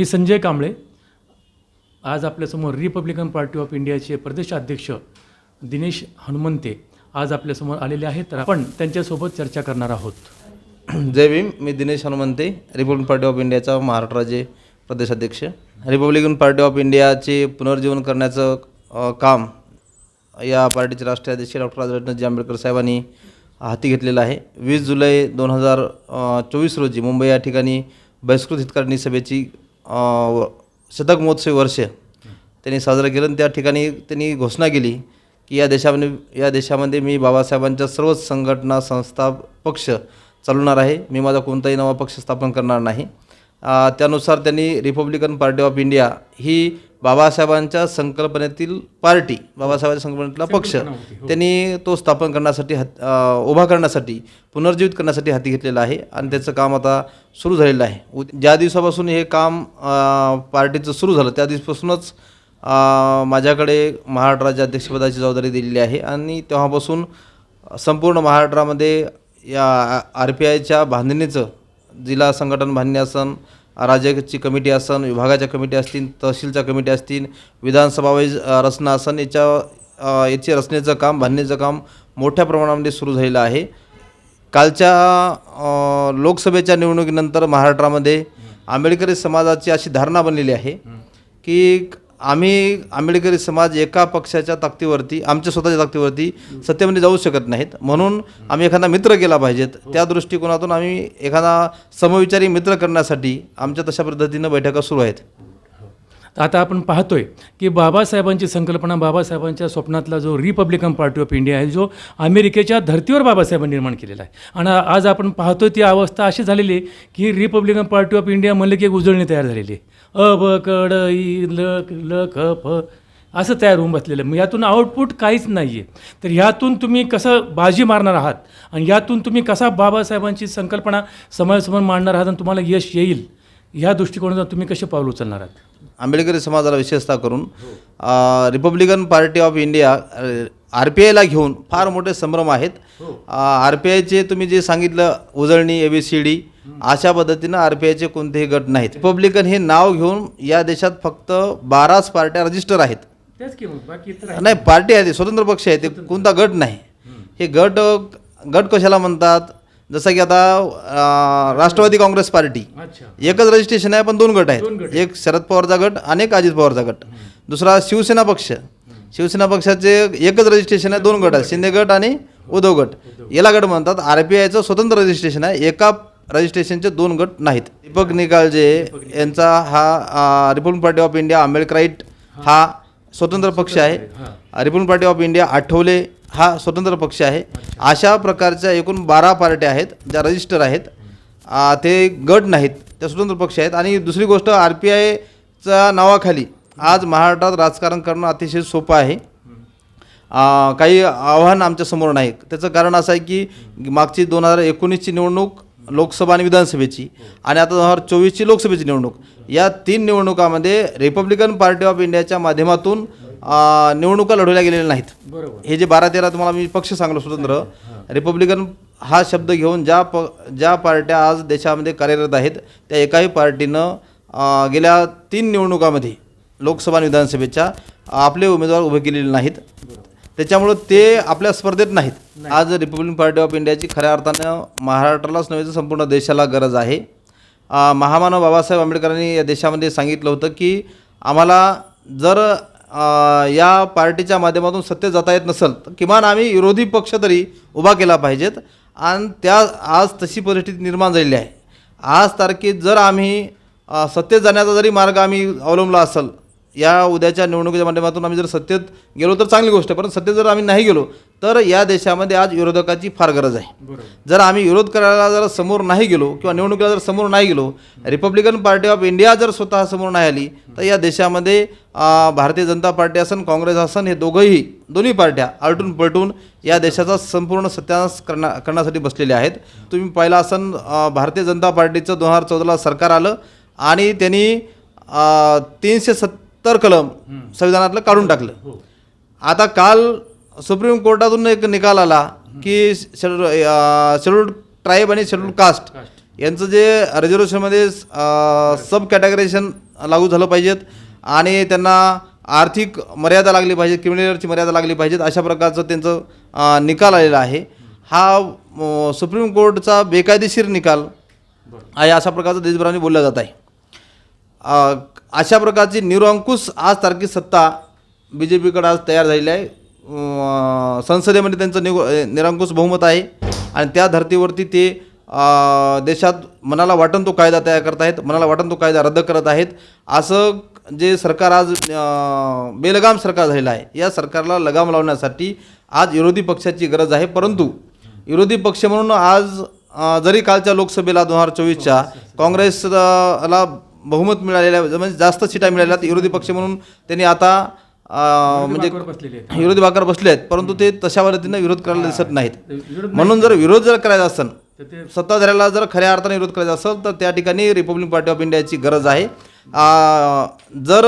मी संजय कांबळे. आज आपल्यासमोर Republican Party of इंडियाचे प्रदेशाध्यक्ष दिनेश हनुमंते आज आपल्यासमोर आलेले आहेत. तर आपण त्यांच्यासोबत चर्चा करणार आहोत. जय भीम. मी Dinesh Hanumante Republican Party of इंडियाचा महाराष्ट्र राज्य प्रदेशाध्यक्ष. रिपब्लिकन पार्टी ऑफ इंडियाचे पुनर्जीवन करण्याचं काम या पार्टीचे राष्ट्रीय अध्यक्ष डॉक्टर राजरत्नजी आंबेडकर साहेबांनी हाती घेतलेलं आहे. वीस जुलै दोन हजार चोवीस रोजी मुंबई या ठिकाणी बहिष्कृत हितकारणी सभेची शतक महोत्सवी वर्ष त्यांनी साजरं केलं आणि त्या ठिकाणी त्यांनी घोषणा केली की या देशामध्ये या देशामध्ये मी बाबासाहेबांच्या सर्वच संघटना संस्था पक्ष चालवणार आहे. मी माझा कोणताही नवा पक्ष स्थापन करणार नाही. त्यानुसार त्यांनी रिपब्लिकन पार्टी ऑफ इंडिया ही बाबासाहेबांच्या संकल्पनेतील पार्टी बाबासाहेबांच्या संकल्पनेतला पक्ष त्यांनी तो स्थापन करण्यासाठी हात उभा करण्यासाठी पुनर्जीवित करण्यासाठी हाती घेतलेला आहे आणि त्याचं काम आता सुरू झालेलं आहे. ज्या दिवसापासून हे काम पार्टीचं सुरू झालं त्या दिवसापासूनच माझ्याकडे महाराष्ट्र राज्य अध्यक्षपदाची जबाबदारी दिलेली आहे आणि तेव्हापासून संपूर्ण महाराष्ट्रामध्ये या आर पी आयच्या बांधणीचं जिल्हा संघटन बांधणी असन राज्याची कमिटी असन विभागाच्या कमिटी असतील तहसीलच्या कमिटी असतील विधानसभा वाईज अ, रचना असन याच्या याचे रचनेचं काम बांधणीचं काम मोठ्या प्रमाणामध्ये सुरू झालेलं आहे. कालच्या लोकसभेच्या निवडणुकीनंतर महाराष्ट्रामध्ये आंबेडकरी समाजाची अशी धारणा बनलेली आहे की आम्ही आंबेडकरी समाज एका पक्षाच्या ताकदीवरती आमच्या स्वतःच्या ताकदीवरती सत्तेमध्ये जाऊ शकत नाहीत. म्हणून आम्ही एखादा मित्र केला पाहिजेत. त्या दृष्टिकोनातून आम्ही एखादा समविचारी मित्र करण्यासाठी आमच्या तशा पद्धतीनं बैठका सुरू आहेत. आता आपण पाहतोय की बाबासाहेबांची संकल्पना बाबासाहेबांच्या स्वप्नातला जो रिपब्लिकन पार्टी ऑफ इंडिया आहे जो अमेरिकेच्या धर्तीवर बाबासाहेबांनी निर्माण केलेला आहे. आणि आज आपण पाहतोय ती अवस्था अशी झालेली आहे की रिपब्लिकन पार्टी ऑफ इंडिया म्हणलं की एक उजळणी तयार झालेली आहे. अ ब कड ल ल ख असं तयार होऊन बसलेलं. आहे. मग यातून आउटपुट काहीच नाही आहे तर ह्यातून तुम्ही कसं बाजी मारणार आहात? आणि यातून तुम्ही कसा बाबासाहेबांची संकल्पना समाजासमोर मांडणार आहात आणि तुम्हाला यश येईल? ह्या दृष्टिकोनातून तुम्ही कसे पाऊल उचलणार आहात? आंबेडकरी समाजाला विशेषतः करून Republican Party of India R P आयला घेऊन फार मोठे संभ्रम आहेत. आर पी आयचे तुम्ही जे सांगितलं उजळणी ए बी सी डी अशा पद्धतीनं आर पी आयचे कोणतेही गट नाहीत. रिपब्लिकन हे नाव घेऊन या देशात फक्त बाराच पार्ट्या रजिस्टर आहेत. नाही पार्टी आहे ते स्वतंत्र पक्ष आहे ते. कोणता गट नाही. हे गट गट कशाला म्हणतात? जसं की आता राष्ट्रवादी काँग्रेस पार्टी. एकच रजिस्ट्रेशन आहे पण दोन गट आहेत. एक शरद पवारचा गट आणि एक अजित पवारचा गट. दुसरा शिवसेना पक्ष. शिवसेना पक्षाचे एकच रजिस्ट्रेशन आहे दोन गट आहेत शिंदे गट आणि उद्धव गट. याला गट म्हणतात आर पी आयचं स्वतंत्र रजिस्ट्रेशन आहे एका रजिस्ट्रेशनचे दोन गट नाहीत. दीपक निकालजे यांचा हा Republic Party of India Ambedkarite हा स्वतंत्र पक्ष आहे. Republic Party of India Athawale हा स्वतंत्र पक्ष आहे. अशा प्रकारच्या एकूण बारा पार्ट्या आहेत ज्या रजिस्टर आहेत. ते गट नाहीत त्या स्वतंत्र पक्ष आहेत. आणि दुसरी गोष्ट आर पी आयच्या नावाखाली आज महाराष्ट्रात राजकारण करणं अतिशय सोपं आहे. काही आव्हान आमच्यासमोर नाही त्याचं कारण असं आहे की मागची दोन हजार एकोणीसची निवडणूक लोकसभा आणि विधानसभेची आणि आता दोन हजार चोवीसची लोकसभेची निवडणूक. या तीन निवडणुकामध्ये रिपब्लिकन पार्टी ऑफ इंडियाच्या माध्यमातून निवडणुका लढवल्या गेलेल्या नाहीत. हे जे बारा तेरा तुम्हाला मी पक्ष सांगलो स्वतंत्र. रिपब्लिकन हा शब्द घेऊन ज्या प ज्या पार्ट्या आज देशामध्ये कार्यरत आहेत त्या एकाही पार्टीनं गेल्या तीन निवडणुकामध्ये लोकसभा आणि विधानसभेच्या आपले उमेदवार उभे केलेले नाहीत. त्याच्यामुळं ते आपल्या स्पर्धेत नाहीत. आज रिपब्लिकन पार्टी ऑफ इंडियाची खऱ्या अर्थानं महाराष्ट्रालाच नव्हे तर संपूर्ण देशाला गरज आहे. महामानव बाबासाहेब आंबेडकरांनी या देशामध्ये सांगितलं होतं की आम्हाला जर या पार्टीच्या माध्यमातून सत्तेत जाता येत नसेल तर किमान आम्ही विरोधी पक्ष तरी उभा केला पाहिजेत. आणि त्या आज तशी परिस्थिती निर्माण झालेली आहे. आज तारखेत जर आम्ही सत्तेत जाण्याचा जरी मार्ग आम्ही अवलंबला असेल या उद्याच्या निवडणुकीच्या माध्यमातून आम्ही जर सत्तेत गेलो तर चांगली गोष्ट आहे. परंतु सत्तेत जर आम्ही नाही गेलो तर या देशामध्ये आज विरोधकाची फार गरज आहे. जर आम्ही विरोध करायला जर समोर नाही गेलो किंवा निवडणुकीला जर समोर नाही गेलो रिपब्लिकन पार्टी ऑफ इंडिया जर स्वतः समोर नाही आली तर या देशामध्ये भारतीय जनता पार्टी असन काँग्रेस असन हे दोघंही दोन्ही पार्ट्या आलटून पलटून या देशाचा संपूर्ण सत्यानाश करण्या करण्यासाठी बसलेले आहेत. तुम्ही पाहिला असन भारतीय जनता पार्टीचं दोन हजार चौदाला सरकार आलं आणि त्यांनी तीनशे सत्तर कलम संविधानातलं काढून टाकलं. हो. आता काल सुप्रीम कोर्टातून एक निकाल आला की शेड्यूल शेड्यूल्ड ट्राईब आणि शेड्यूल्ड कास्ट यांचं जे रिझर्वेशनमध्ये सब कॅटेगरेशन लागू झालं पाहिजेत आणि त्यांना आर्थिक मर्यादा लागली पाहिजे क्रिमिनलची मर्यादा लागली पाहिजेत अशा प्रकारचं त्यांचं निकाल आलेला आहे. हा सुप्रीम कोर्टचा बेकायदेशीर निकाल आहे अशा प्रकारचं देशभराने बोललं जात आहे. अशा प्रकारची निरंकुश आज तारखी सत्ता बी जे पीकडे आज तयार झालेली आहे. संसदेमध्ये त्यांचं निगो निरंकुश बहुमत आहे. आणि त्या धर्तीवरती ते देशात मनाला वाटण तो कायदा तयार करत आहेत मनाला वाटण तो कायदा रद्द करत आहेत. असं जे सरकार आज बेलगाम सरकार झालेलं आहे या सरकारला लगाम लावण्यासाठी आज विरोधी पक्षाची गरज आहे. परंतु विरोधी पक्ष म्हणून आज जरी कालच्या लोकसभेला दोन हजार चोवीसच्या काँग्रेसला बहुमत मिळालेल्या म्हणजे जास्त सीटा मिळाल्या विरोधी पक्ष म्हणून त्यांनी आता म्हणजे. विरोधी भाकर बसले आहेत परंतु ते तशा पद्धतीनं विरोध करायला दिसत नाहीत. म्हणून जर विरोध जर करायचा असेल सत्ताधाऱ्याला जर खऱ्या अर्थाने विरोध करायचा असेल तर त्या ठिकाणी रिपब्लिक पार्टी ऑफ इंडियाची गरज आहे. जर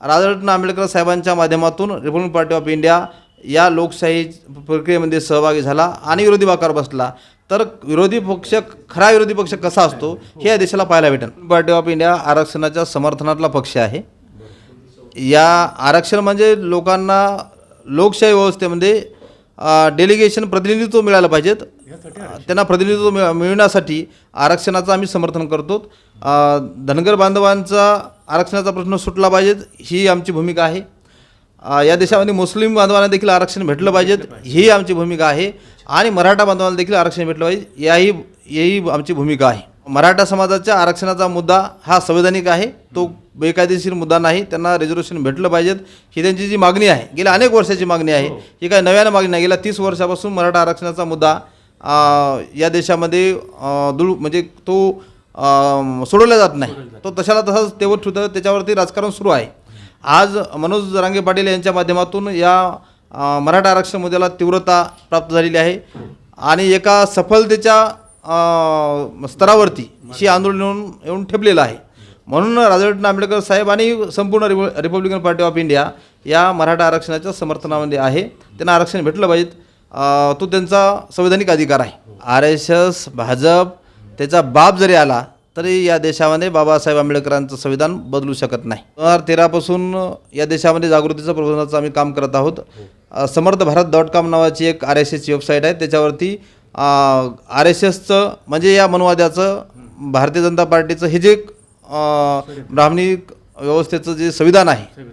राजरत्न आंबेडकर साहेबांच्या माध्यमातून रिपब्लिक पार्टी ऑफ इंडिया या लोकशाही प्रक्रियेमध्ये सहभागी झाला आणि विरोधी बाकार बसला तर विरोधी पक्ष खरा विरोधी पक्ष कसा असतो हे या देशाला पाहायला भेटेल. पार्टी ऑफ इंडिया आरक्षणाच्या समर्थनातला पक्ष आहे. या आरक्षण म्हणजे लोकांना लोकशाही व्यवस्थेमध्ये म्हणजे, डेलिगेशन प्रतिनिधित्व मिळालं पाहिजेत. त्यांना प्रतिनिधित्व मिळ मिळवण्यासाठी आरक्षणाचं आम्ही समर्थन करतो. धनगर बांधवांचा आरक्षणाचा प्रश्न सुटला पाहिजेत ही आमची भूमिका आहे. या देशामध्ये मुस्लिम बांधवांना देखील आरक्षण भेटलं पाहिजेत ही आमची भूमिका आहे. आणि मराठा बांधवांना देखील आरक्षण भेटलं पाहिजे. याही यही आमची भूमिका आहे. मराठा समाजाच्या आरक्षणाचा मुद्दा हा संवैधानिक आहे. तो बेकायदेशीर मुद्दा नाही. त्यांना रिझर्वेशन भेटलं पाहिजेत. ही त्यांची जी मागणी आहे गेल्या अनेक वर्षाची मागणी आहे. ही. काय नव्यानं मागणी नाही. गेल्या तीस वर्षापासून मराठा आरक्षणाचा मुद्दा या देशामध्ये दुळ म्हणजे तो सोडवला जात नाही. तो तशाला तसाच तेवढ ठेवतं. त्याच्यावरती राजकारण सुरू आहे. आज मनोज जरांगे पाटील यांच्या माध्यमातून या मराठा आरक्षण मुद्द्याला तीव्रता प्राप्त झालेली आहे. आणि एका सफलतेच्या स्तरावरती ही आंदोलन येऊन येऊन ठेपलेलं आहे. म्हणून राजवटना आंबेडकर साहेब आणि संपूर्ण rep Republican Party of India या मराठा आरक्षणाच्या समर्थनामध्ये आहे. त्यांना आरक्षण भेटलं पाहिजेत तो त्यांचा संवैधानिक अधिकार आहे. आर एस एस भाजप त्याचा बाप जरी आला तरी या देशामध्ये बाबासाहेब आंबेडकरांचं संविधान बदलू शकत नाही. दोन हजार तेरापासून या देशामध्ये जागृतीचं प्रबोधनाचं आम्ही काम करत आहोत. समर्थ भारत डॉट कॉम नावाची एक आर एस एसची वेबसाईट आहे. त्याच्यावरती आर एस एसचं म्हणजे या मनुवाद्याचं भारतीय जनता पार्टीचं हे जे ब्राह्मणी व्यवस्थेचं जे संविधान आहे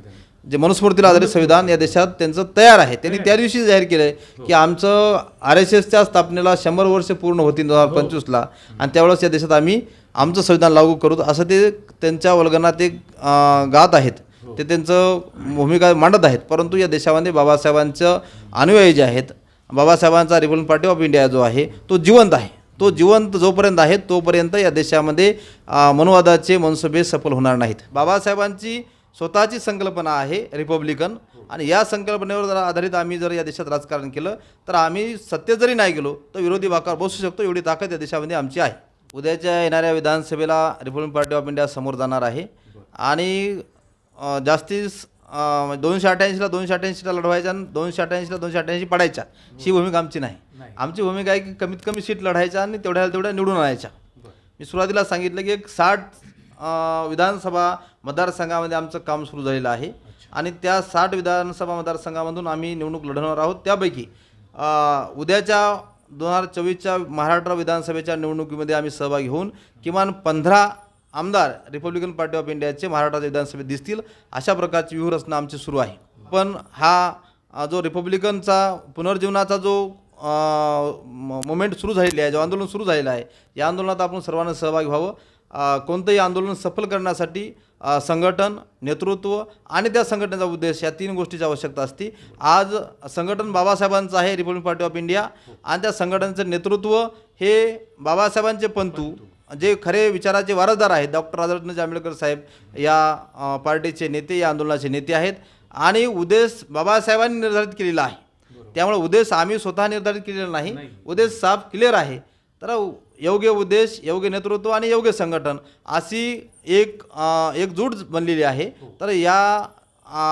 जे मनुस्मृतीला आधारित संविधान या देशात त्यांचं तयार आहे. त्यांनी त्या दिवशी जाहीर केलं आहे की आमचं आर एस एसच्या स्थापनेला शंभर वर्ष पूर्ण होतील दोन हजार पंचवीसला आणि त्यावेळेस या देशात आम्ही आमचं संविधान लागू करू. असं ते त्यांच्या वल्गनात ते गात आहेत. हो. ते त्यांचं भूमिका मांडत आहेत. परंतु या देशामध्ये बाबासाहेबांचं अनुयायी जे आहेत बाबासाहेबांचा रिपब्लिक पार्टी ऑफ इंडिया जो आहे तो जिवंत आहे. तो जिवंत जोपर्यंत आहे तोपर्यंत या देशामध्ये मनुवादाचे मनसुबे सफल होणार नाहीत. बाबासाहेबांची स्वतःची संकल्पना आहे रिपब्लिकन. आणि या संकल्पनेवर जर आधारित आम्ही जर या देशात राजकारण केलं तर आम्ही सत्य जरी नाही गेलो तर विरोधी भाकार बसू शकतो. एवढी ताकद या देशामध्ये आमची आहे. उद्याच्या येणाऱ्या विधानसभेला रिपब्लिक पार्टी ऑफ इंडिया समोर जाणार आहे. आणि जास्तीस अ, दोनशे अठ्ठ्याऐंशीला दोनशे अठ्ठ्याऐंशीला लढवायच्या आणि दोनशे अठ्ठ्याऐंशीला दोनशे अठ्ठ्याऐंशी पडायच्या. ही भूमिका आमची नाही. आमची भूमिका आहे की कमीत कमी सीट लढायच्या आणि तेवढ्या तेवढ्या निवडून आणायच्या. मी सुरुवातीला सांगितलं की एक साठ विधानसभा मतदारसंघामध्ये आमचं काम सुरू झालेलं आहे. आणि त्या साठ विधानसभा मतदारसंघामधून आम्ही निवडणूक लढवणार आहोत. त्यापैकी उद्याच्या दोन हजार चोवीसच्या महाराष्ट्र विधानसभेच्या निवडणुकीमध्ये आम्ही सहभागी होऊन किमान पंधरा आमदार रिपब्लिकन पार्टी ऑफ इंडियाचे महाराष्ट्र विधानसभेत दिसतील. अशा प्रकारची व्यूहरचना आमची सुरू आहे. पण हा जो रिपब्लिकनचा पुनर्जीवनाचा जो मोमेंट सुरू झालेली आहे जो आंदोलन सुरू झालेलं आहे या आंदोलनात आपण सर्वांना सहभागी व्हावं. कोणतंही आंदोलन सफल करण्यासाठी संघटन नेतृत्व आणि त्या संघटनेचा उद्देश या तीन गोष्टीची आवश्यकता असते. आज संघटन बाबासाहेबांचं आहे रिपब्लिक पार्टी ऑफ इंडिया आणि त्या संघटनेचं नेतृत्व हे बाबासाहेबांचे पंतू जे खरे विचाराचे वारसदार आहेत डॉक्टर राजरत्न आंबेडकर साहेब या पार्टीचे नेते या आंदोलनाचे नेते आहेत आणि उद्देश बाबासाहेबांनी निर्धारित केलेला आहे. त्यामुळे उद्देश आम्ही स्वतः निर्धारित केलेला नाही. उद्देश साफ क्लिअर आहे. तर योग्य उद्देश योग्य नेतृत्व आणि योग्य संघटन अशी एक एकजूट बनलेली आहे. तर या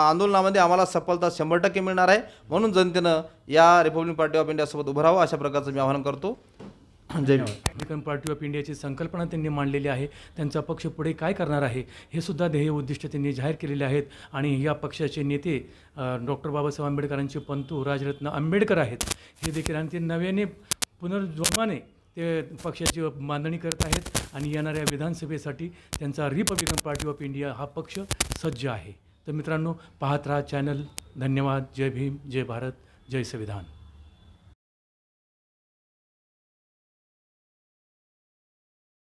आंदोलनामध्ये आम्हाला सफलता शंभर टक्के मिळणार आहे. म्हणून जनतेनं या रिपब्लिक पार्टी ऑफ इंडियासोबत उभं राहावं अशा प्रकारचं मी आवाहन करतो. रिपब्लिकन पार्टी ऑफ इंडियाची संकल्पना त्यांनी मांडलेली आहे. त्यांचा पक्ष पुढे काय करणार आहे हे सुद्धा ध्येय उद्दिष्ट त्यांनी जाहीर केलेले आहेत. आणि या पक्षाचे नेते डॉक्टर बाबासाहेब आंबेडकरांचे पंतू राजरत्न आंबेडकर आहेत. हे देखील आणि ते नव्याने पुनर्जोमाने ते पक्षाची मांडणी करत आहेत. आणि येणाऱ्या विधानसभेसाठी त्यांचा रिपब्लिकन पार्टी ऑफ इंडिया हा पक्ष सज्ज आहे. तर मित्रांनो पाहत राहा चॅनल. धन्यवाद. जय भीम. जय भारत. जय संविधान.